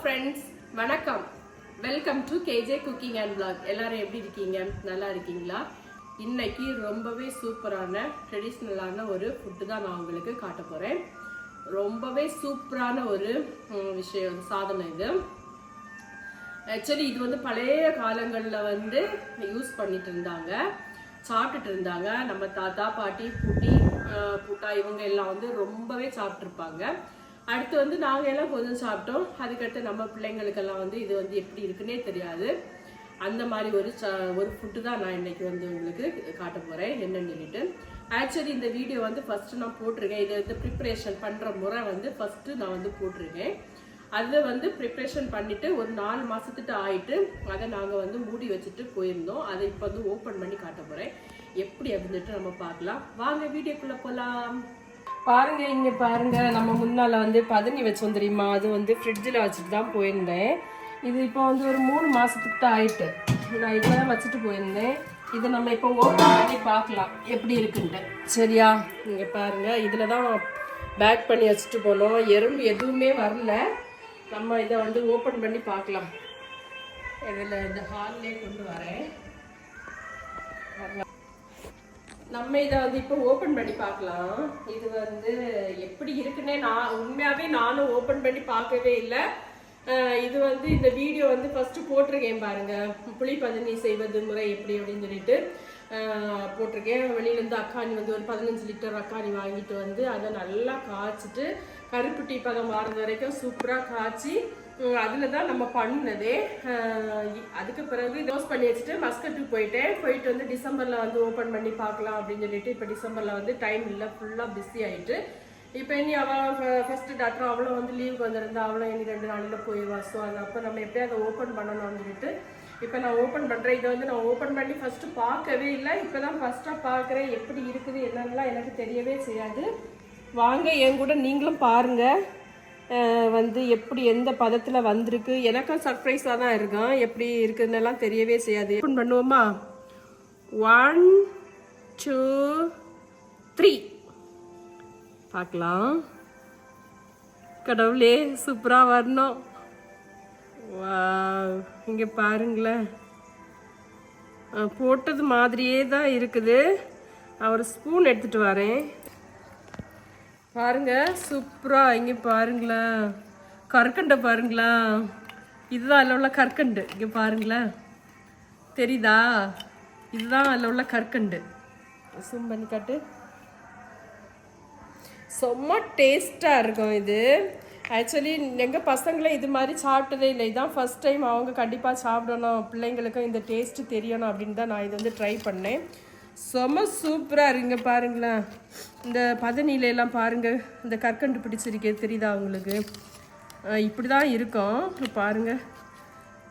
Friends வணக்கம். Welcome to KJ cooking and blog எல்லாரும் எப்படி இருக்கீங்க? நல்லா இருக்கீங்களா? இன்னைக்கு ரொம்பவே சூப்பரான ட்ரெடிஷ்னலான ஒரு ஃபுட்டு தான் நான் உங்களுக்கு காட்ட போகிறேன் ரொம்பவே சூப்பரான ஒரு விஷயம் சாதனம் இது. ஆக்சுவலி இது வந்து பழைய காலங்களில் வந்து யூஸ் பண்ணிட்டு இருந்தாங்க. சாப்பிட்டுட்டு இருந்தாங்க. நம்ம தாத்தா பாட்டி பூட்டி அஹ், பூட்டா இவங்க எல்லாம் வந்து ரொம்பவே சாப்பிட்ருப்பாங்க அடுத்து வந்து நாங்கள் எல்லாம் கொஞ்சம் சாப்பிட்டோம். அதுக்கடுத்து நம்ம பிள்ளைங்களுக்கெல்லாம் வந்து இது வந்து எப்படி இருக்குன்னே தெரியாது. அந்த மாதிரி ஒரு ச ஒரு ஃபுட்டு தான் நான் இன்னைக்கு வந்து உங்களுக்கு காட்ட போகிறேன் என்னன்னு சொல்லிட்டு. ஆக்சுவலி இந்த வீடியோ வந்து ஃபஸ்ட்டு நான் போட்டிருக்கேன். இதை வந்து ப்ரிப்பரேஷன் பண்ணுற முறை வந்து ஃபஸ்ட்டு நான் வந்து போட்டிருக்கேன். அதை வந்து ப்ரிப்ரேஷன் பண்ணிவிட்டு ஒரு நாலு மாசத்துக்கு ஆயிட்டு அதை நாங்கள் வந்து மூடி வச்சுட்டு போயிருந்தோம். அதை இப்போ வந்து ஓப்பன் பண்ணி காட்ட போகிறேன் எப்படி அப்படின்ட்டு நம்ம பார்க்கலாம். வாங்க வீடியோக்குள்ளே போகலாம் பாருங்க இங்க பாருங்க. நம்ம முன்னால வந்து பதனி வச்சோம் தெரியுமா? அது வந்து ஃப்ரிட்ஜில் வச்சுட்டு தான் போயிருந்தேன். இது இப்போ வந்து ஒரு மூணு மாசத்துக்கு தான் ஆயிட்டு. நான் இதெல்லாம் வச்சுட்டு போயிருந்தேன். இதை நம்ம இப்போ ஓப்பன் பண்ணி பார்க்கலாம். எப்படி இருக்குன்ட்டு. சரியா? இங்க பாருங்க. இதுல தான் பேக் பண்ணி வச்சுட்டு போனோம். எறும்பு எதுவுமே வரல. நம்ம இதை வந்து ஓப்பன் பண்ணி பார்க்கலாம். இதில் இந்த ஹால்லே கொண்டு வரேன். நம்ம இதை வந்து இப்போ ஓப்பன் பண்ணி பார்க்கலாம். இது வந்து எப்படி இருக்குன்னே நான் உண்மையாகவே நானும் ஓப்பன் பண்ணி பார்க்கவே இல்லை. இது வந்து இந்த வீடியோ வந்து ஃபஸ்ட்டு போட்டிருக்கேன் பாருங்கள் புளி பதனி செய்வது முறை எப்படி அப்படின்னு சொல்லிட்டு போட்டிருக்கேன். வெளியிலேருந்து அக்காணி வந்து ஒரு பதினஞ்சு லிட்டர் அக்காணி வாங்கிட்டு வந்து அதை நல்லா காய்ச்சிட்டு கருப்பு டீ பதம் வாரது வரைக்கும் சூப்பராக காய்ச்சி அதில் தான் நம்ம பண்ணதே. அதுக்கு பிறகு க்ளோஸ் பண்ணி வச்சுட்டு மஸ்கட்டுக்கு போயிட்டேன். போயிட்டு வந்து டிசம்பரில் வந்து ஓப்பன் பண்ணி பார்க்கலாம் அப்படின்னு சொல்லிட்டு இப்போ டிசம்பரில் வந்து டைம் இல்லை ஃபுல்லாக பிஸி ஆகிட்டு இப்போ இனி அவள் ஃபஸ்ட்டு டாக்டர் அவளும் வந்து லீவுக்கு வந்திருந்தா அவளும் இனி ரெண்டு நாளில் போயிடுவா ஸோ அது அப்போ நம்ம எப்படியாவது அதை ஓப்பன் பண்ணணும்னு சொல்லிட்டு இப்போ நான் ஓப்பன் பண்ணுறேன் இதை வந்து நான் ஓப்பன் பண்ணி ஃபஸ்ட்டு பார்க்கவே இல்லை. இப்போ தான் ஃபஸ்ட்டாக பார்க்குறேன். எப்படி இருக்குது என்னென்னலாம் எனக்கு தெரியவே செய்யாது. வாங்க என் கூட நீங்களும் பாருங்கள் வந்து எப்படி எந்த பதத்தில் வந்திருக்கு? எனக்கும் சர்ப்ரைஸாக தான் இருக்கும் எப்படி இருக்குதுன்னெல்லாம் தெரியவே செய்யாது. ஓப்பன் பண்ணுவோமா? ஒன் டூ த்ரீ பார்க்கலாம். கடவுளே சூப்பராக வரணும். இங்கே பாருங்களேன். போட்டது மாதிரியே தான் இருக்குது. அவர் ஸ்பூன் எடுத்துகிட்டு வரேன். பாருங்க சூப்பராக இங்கே பாருங்களேன். கற்கண்டை பாருங்களா இதுதான் அதில் உள்ள கற்கண்டு. இங்கே பாருங்களேன். தெரியுதா? இதுதான் அதில் உள்ள கற்கண்டு. Zoom பண்ணி காட்டு. செம்ம டேஸ்ட்டாக இருக்கும் இது. ஆக்சுவலி எங்கள் பசங்களே இது மாதிரி சாப்பிட்டதே இல்லை. இதுதான் ஃபஸ்ட் டைம் அவங்க கண்டிப்பாக சாப்பிடணும். பிள்ளைங்களுக்கும் இந்த டேஸ்ட்டு தெரியணும் அப்படின்னு தான் நான் இது வந்து ட்ரை பண்ணேன். செம சூப்பராக இருக்குங்க பாருங்களேன். இந்த பதனியில பாருங்கள் இந்த கற்கண்டு பிடிச்சிருக்கே தெரியுதா உங்களுக்கு? இப்படி தான் இருக்கும். பாருங்கள்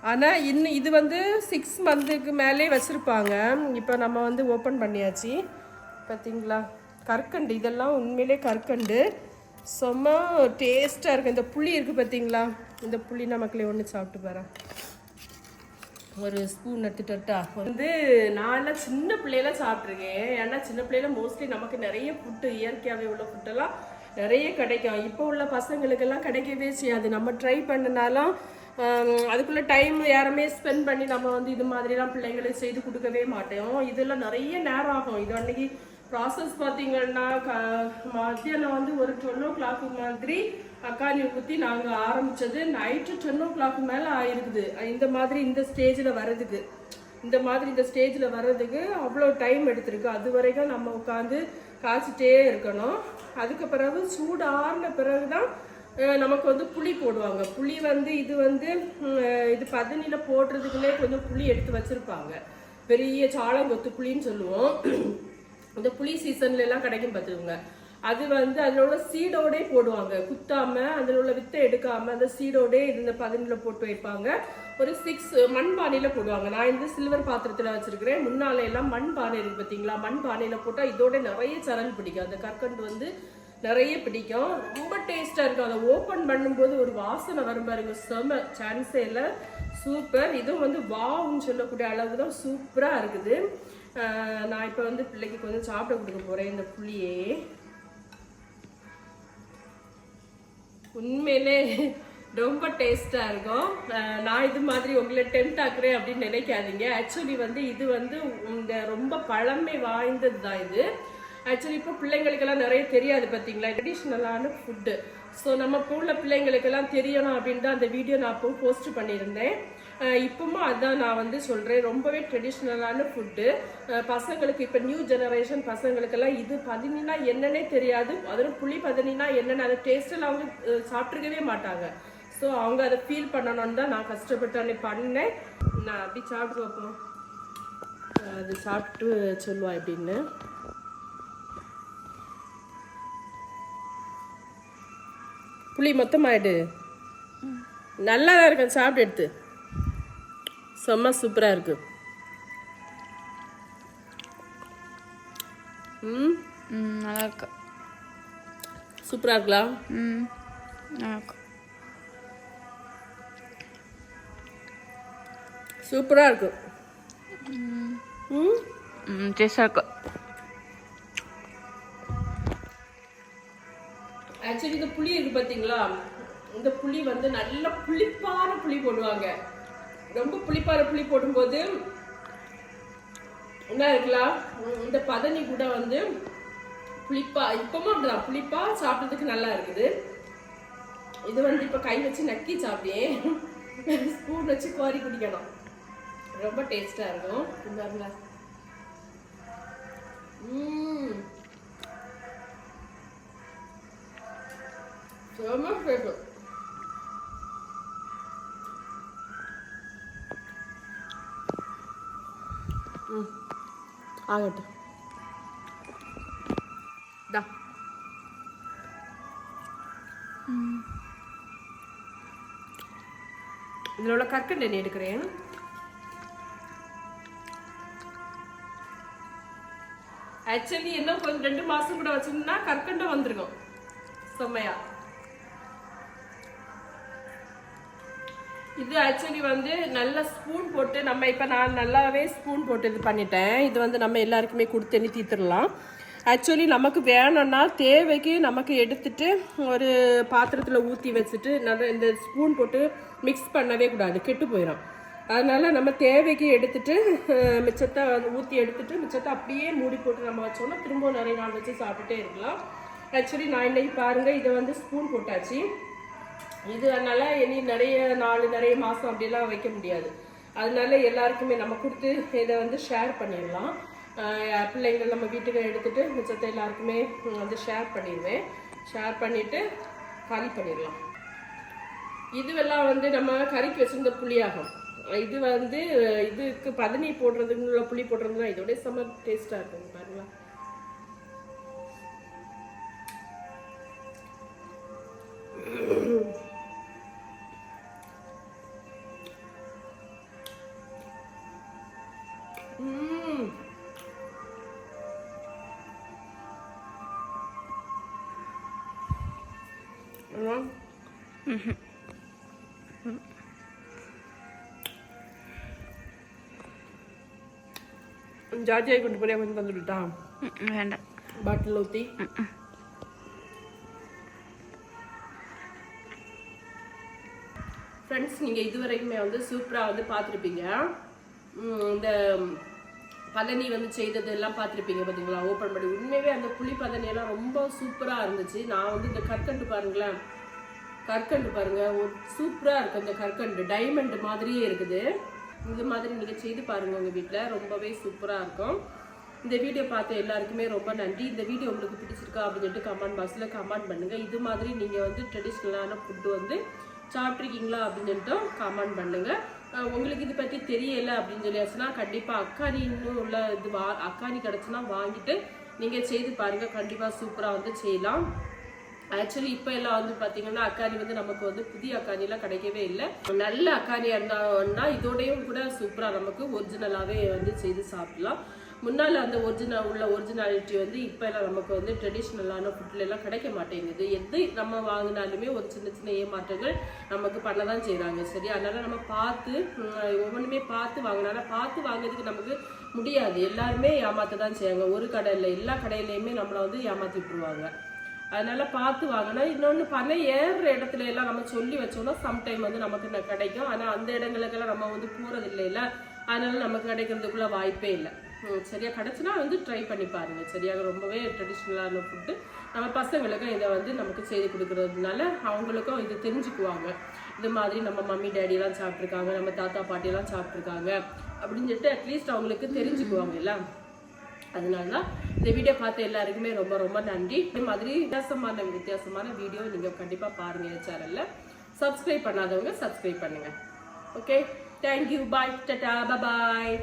ஆனால் இன்னும் இது வந்து சிக்ஸ் மந்த்துக்கு மேலே வச்சுருப்பாங்க. இப்போ நம்ம வந்து ஓப்பன் பண்ணியாச்சு. பார்த்தீங்களா கற்கண்டு இதெல்லாம் உண்மையிலே கற்கண்டு. செம்ம டேஸ்ட்டாக இருக்குது இந்த புளி இருக்குது பார்த்தீங்களா இந்த புளி நமக்குள்ளே ஒன்று சாப்பிட்டு பாரு ஒரு ஸ்பூன் எடுத்துட்டா. வந்து நான்லாம் சின்ன பிள்ளையில சாப்பிட்ருக்கேன் ஏன்னா சின்ன பிள்ளையில மோஸ்ட்லி நமக்கு நிறைய ஃபுட்டு இயற்கையாகவே உள்ள ஃபுட்டெல்லாம் நிறைய கிடைக்கும். இப்போ உள்ள பசங்களுக்கெல்லாம் கிடைக்கவே செய்யாது. நம்ம ட்ரை பண்ணினாலும் அதுக்குள்ளே அதுக்குள்ள டைம் யாருமே ஸ்பெண்ட் பண்ணி நம்ம வந்து இது மாதிரிலாம் பிள்ளைங்களுக்கு செய்து கொடுக்கவே மாட்டோம். இதெல்லாம் நிறைய நேரம் ஆகும். இது அன்னைக்கு ப்ராசஸ் பார்த்தீங்கன்னா க மத்தியானம் வந்து ஒரு டுவெல் ஓ கிளாக் மாதிரி அக்கானி ஊற்றி நாங்கள் ஆரம்பிச்சது நைட்டு டென் ஓ கிளாக் மேலே ஆயிருக்குது. இந்த மாதிரி இந்த ஸ்டேஜில் வர்றதுக்கு. இந்த மாதிரி இந்த ஸ்டேஜில் வர்றதுக்கு அவ்வளோ டைம் எடுத்திருக்கு. அது வரைக்கும் நம்ம உட்காந்து காய்ச்சிட்டே இருக்கணும். அதுக்கு பிறகு சூடு ஆறின பிறகு தான் நமக்கு வந்து புளி போடுவாங்க. புளி வந்து இது வந்து இது பதனியில் போடுறதுக்குள்ளே கொஞ்சம் புளி எடுத்து வச்சுருப்பாங்க. பெரிய சாளங்கொத்து புளின்னு சொல்லுவோம். இந்த புளி சீசன்ல எல்லாம் கிடைக்கும் பார்த்துக்கோங்க. அது வந்து அதில் உள்ள சீடோடே போடுவாங்க. குத்தாம அதில் உள்ள வித்தை எடுக்காம அந்த சீடோடே இந்த பதினில் போட்டு வைப்பாங்க. ஒரு சிக்ஸ் மண் பானையில் போடுவாங்க. நான் இந்த சில்வர் பாத்திரத்தில் வச்சுருக்கிறேன். முன்னால எல்லாம் மண் பானை இருக்கு பார்த்தீங்களா மண் பானையில் போட்டால் இதோட நிறைய சரல் பிடிக்கும். அந்த கற்கண்டு வந்து நிறைய பிடிக்கும். ரொம்ப டேஸ்ட்டாக இருக்கும். அதை ஓப்பன் பண்ணும்போது ஒரு வாசனை வரும் பாருங்க. செம. சான்ஸே இல்லை. சூப்பர் இதுவும் வந்து வாவ்னு சொல்லக்கூடிய அளவு தான் சூப்பராக இருக்குது நான் இப்போ வந்து பிள்ளைக்கு கொஞ்சம் சாப்பிட கொடுக்க போகிறேன் இந்த புளியே. உண்மையிலே ரொம்ப டேஸ்ட்டாக இருக்கும். நான் இது மாதிரி உங்களை டெம்ட் ஆக்குறேன் அப்படின்னு நினைக்காதீங்க. ஆக்சுவலி வந்து இது வந்து இந்த ரொம்ப பழமை வாய்ந்தது தான் இது. ஆக்சுவலி இப்போ பிள்ளைங்களுக்கெல்லாம் நிறைய தெரியாது பார்த்தீங்களா? ட்ரெடிஷ்னலான ஃபுட்டு ஸோ நம்ம இப்போ உள்ள பிள்ளைங்களுக்கெல்லாம் தெரியணும் அப்படின்னு தான் அந்த வீடியோ நான் அப்போ போஸ்ட் பண்ணியிருந்தேன். அஹ் இப்பவும் அதான் நான் வந்து சொல்கிறேன் ரொம்பவே ட்ரெடிஷ்னலான ஃபுட்டு பசங்களுக்கு இப்போ நியூ ஜெனரேஷன் பசங்களுக்கெல்லாம் இது பதினா என்னன்னே தெரியாது. அதிலும் புளி பதினா என்னென்ன அதை டேஸ்டெல்லாம் அவங்க சாப்பிட்ருக்கவே மாட்டாங்க. ஸோ அவங்க அதை ஃபீல் பண்ணணும்னு தான் நான் கஷ்டப்பட்டு அன்னைக்கு பண்ணேன். நான் அப்படி சாப்பிட்டு வைப்போம் அது சாப்பிட்டு சொல்லுவா எப்படின்னு. புளி மொத்தமாயிடு. நல்லா தான் இருக்கும் சாப்பிட்டு எடுத்து. செம்ம சூப்பராக இருக்கு. ம்? நல்லா இருக்கு சூப்பராக இருக்கலாம் ம் நல்லா இருக்கு சூப்பராக இருக்கு. ம்? ம் டேஸ்டாக இருக்கு. ஆக்சுவலி இந்த புளி இருக்கு பாத்தீங்களா? இந்த புளி வந்து நல்ல புளிப்பான புளி போடுவாங்க. ரொம்ப புளிப்பான புளி போடும்போது என்ன இருக்கலாம் இந்த பதனி கூட வந்து புளிப்பா இப்பவும் அப்படிதான். புளிப்பா சாப்பிட்றதுக்கு நல்லா இருக்குது. இது வந்து இப்போ கை வச்சு நக்கி சாப்பிட்டேன். ஸ்பூன் வச்சு கோரி குடிக்கணும். ரொம்ப டேஸ்டாக இருக்கும். ஆகட்டும். தா. இதில் உள்ள கற்கண்டு நீ எடுக்கிறேன்? ஆக்சுவலி இன்னும் கொஞ்சம் ரெண்டு மாதம் கூட வச்சுருந்தா கற்கண்டு வந்துருக்கும். செம்மையா. இது ஆக்சுவலி வந்து நல்ல ஸ்பூன் போட்டு நம்ம இப்போ நான் நல்லாவே ஸ்பூன் போட்டு இது பண்ணிட்டேன். இது வந்து நம்ம எல்லாருக்குமே கொடுத்து எண்ணி தீர்த்துடலாம். ஆக்சுவலி நமக்கு வேணும்னா தேவைக்கு நமக்கு எடுத்துட்டு ஒரு பாத்திரத்தில் ஊற்றி வச்சுட்டு நல்ல இந்த ஸ்பூன் போட்டு மிக்ஸ் பண்ணவே கூடாது கெட்டு போயிடும் அதனால் நம்ம தேவைக்கு எடுத்துட்டு மிச்சத்தை ஊற்றி எடுத்துட்டு மிச்சத்தை அப்படியே மூடி போட்டு நம்ம வச்சோம்னா திரும்பவும் நிறைய நாள் வச்சு சாப்பிட்டுட்டே இருக்கலாம். ஆக்சுவலி நான் இன்னைக்கு பாருங்கள் இதை வந்து ஸ்பூன் போட்டாச்சு. இது அதனால இனி நிறைய நாள் நிறைய மாதம் அப்படிலாம் வைக்க முடியாது. அதனால எல்லாருக்குமே நம்ம கொடுத்து இதை வந்து ஷேர் பண்ணிடலாம். ஆஹ் பிள்ளைங்கள் நம்ம வீட்டுக்கு எடுத்துட்டு மிச்சத்தை எல்லாருக்குமே வந்து ஷேர் பண்ணிடுவேன். ஷேர் பண்ணிட்டு காலி பண்ணிடலாம். இதுவெல்லாம் வந்து நம்ம கறிக்கு வச்சிருந்த புளியாகும். இது வந்து இதுக்கு பதனி போடுறதுக்குள்ள புளி போடுறதுலாம் இதோட செம்ம டேஸ்ட்டாக இருக்கும் பாருங்களா ஜாஜியாய் கொண்டு போய் கொஞ்சம் தந்து விட்டா ம், வேண்டாம் பாட்டில் ஊற்றி ஃப்ரெண்ட்ஸ் நீங்கள் இதுவரைக்குமே வந்து சூப்பராக வந்து பார்த்துருப்பீங்க. இந்த பழனி வந்து செய்தது எல்லாம் பார்த்துருப்பீங்க பார்த்தீங்களா ஓப்பன் பண்ணி. உண்மையாகவே அந்த புளி பதனி எல்லாம் ரொம்ப சூப்பராக இருந்துச்சு. நான் வந்து இந்த கற்கண்டு பாருங்களேன். கற்கண்டு பாருங்க. ஒரு சூப்பராக இருக்கு இந்த கற்கண்டு. டைமண்ட் மாதிரியே இருக்குது. இது மாதிரி நீங்கள் செய்து பாருங்க உங்கள் வீட்டில் ரொம்பவே சூப்பராக இருக்கும். இந்த வீடியோ பார்த்த எல்லாருக்குமே ரொம்ப நன்றி. இந்த வீடியோ உங்களுக்கு பிடிச்சிருக்கா அப்படின்னு சொல்லிட்டு கமெண்ட் பாக்ஸில் கமெண்ட் பண்ணுங்க. இது மாதிரி நீங்கள் வந்து ட்ரெடிஷ்னலான ஃபுட்டு வந்து சாப்பிட்ருக்கீங்களா அப்படின்னு சொல்லிட்டு கமெண்ட் பண்ணுங்க. உங்களுக்கு இது பற்றி தெரியலை அப்படின்னு சொல்லியாச்சுன்னா கண்டிப்பாக அக்காரி இன்னும் உள்ள இது வா அக்காரி கிடச்சுன்னா வாங்கிட்டு நீங்கள் செய்து பாருங்கள் கண்டிப்பாக சூப்பராக வந்து செய்யலாம். ஆக்சுவலி இப்போ எல்லாம் வந்து பார்த்தீங்கன்னா அக்காரி வந்து நமக்கு வந்து புதிய அக்காரிலாம் கிடைக்கவே இல்லை. நல்ல அக்காரியாக இருந்தான்னா இதோடையும் கூட சூப்பராக நமக்கு ஒரிஜினலாகவே வந்து செய்து சாப்பிடலாம். முன்னால் அந்த ஒரிஜினல் உள்ள ஒரிஜினாலிட்டி வந்து இப்போ எல்லாம் நமக்கு வந்து ட்ரெடிஷ்னலான ஃபுட்ல எல்லாம் கிடைக்க மாட்டேங்குது. எது நம்ம வாங்கினாலுமே ஒரு சின்ன சின்ன ஏமாற்றங்கள் நமக்கு பண்ண தான் செய்கிறாங்க சரி அதனால் நம்ம பார்த்து ஒவ்வொன்றுமே பார்த்து வாங்கினால பார்த்து வாங்குறதுக்கு நமக்கு முடியாது. எல்லாருமே ஏமாற்ற தான் செய்வாங்க ஒரு கடை இல்லை எல்லா கடையிலையுமே நம்மளை வந்து ஏமாற்றி விட்டுருவாங்க. அதனால பார்த்து வாங்கணும். இன்னொன்று பனை ஏறுற இடத்துல எல்லாம் நம்ம சொல்லி வச்சோம்னா சம்டைம் வந்து நமக்கு கிடைக்கும். ஆனால் அந்த இடங்களுக்கெல்லாம் நம்ம வந்து போறது இல்லைல்ல அதனால நமக்கு கிடைக்கிறதுக்குள்ள வாய்ப்பே இல்லை. சரியா கிடைச்சுன்னா வந்து ட்ரை பண்ணி பாருங்க. சரியா? ரொம்பவே ட்ரெடிஷ்னலான ஃபுட்டு நம்ம பசங்களுக்கும் இதை வந்து நமக்கு செய்து கொடுக்கறதுனால அவங்களுக்கும் இது தெரிஞ்சுக்குவாங்க. இது மாதிரி நம்ம மம்மி டேடியெல்லாம் சாப்பிட்ருக்காங்க நம்ம தாத்தா பாட்டியெல்லாம் சாப்பிட்ருக்காங்க அப்படின்னு சொல்லிட்டு அட்லீஸ்ட் அவங்களுக்கு தெரிஞ்சுக்குவாங்க எல்லாம் அதனால தான் இந்த வீடியோ பார்த்த எல்லாருக்குமே ரொம்ப ரொம்ப நன்றி. இந்த மாதிரி வித்தியாசமான வித்தியாசமான வீடியோ நீங்கள் கண்டிப்பாக பாருங்க இந்த சேனலில் சப்ஸ்கிரைப் பண்ணாதவங்க சப்ஸ்கிரைப் பண்ணுங்க. Okay thank you bye tata bye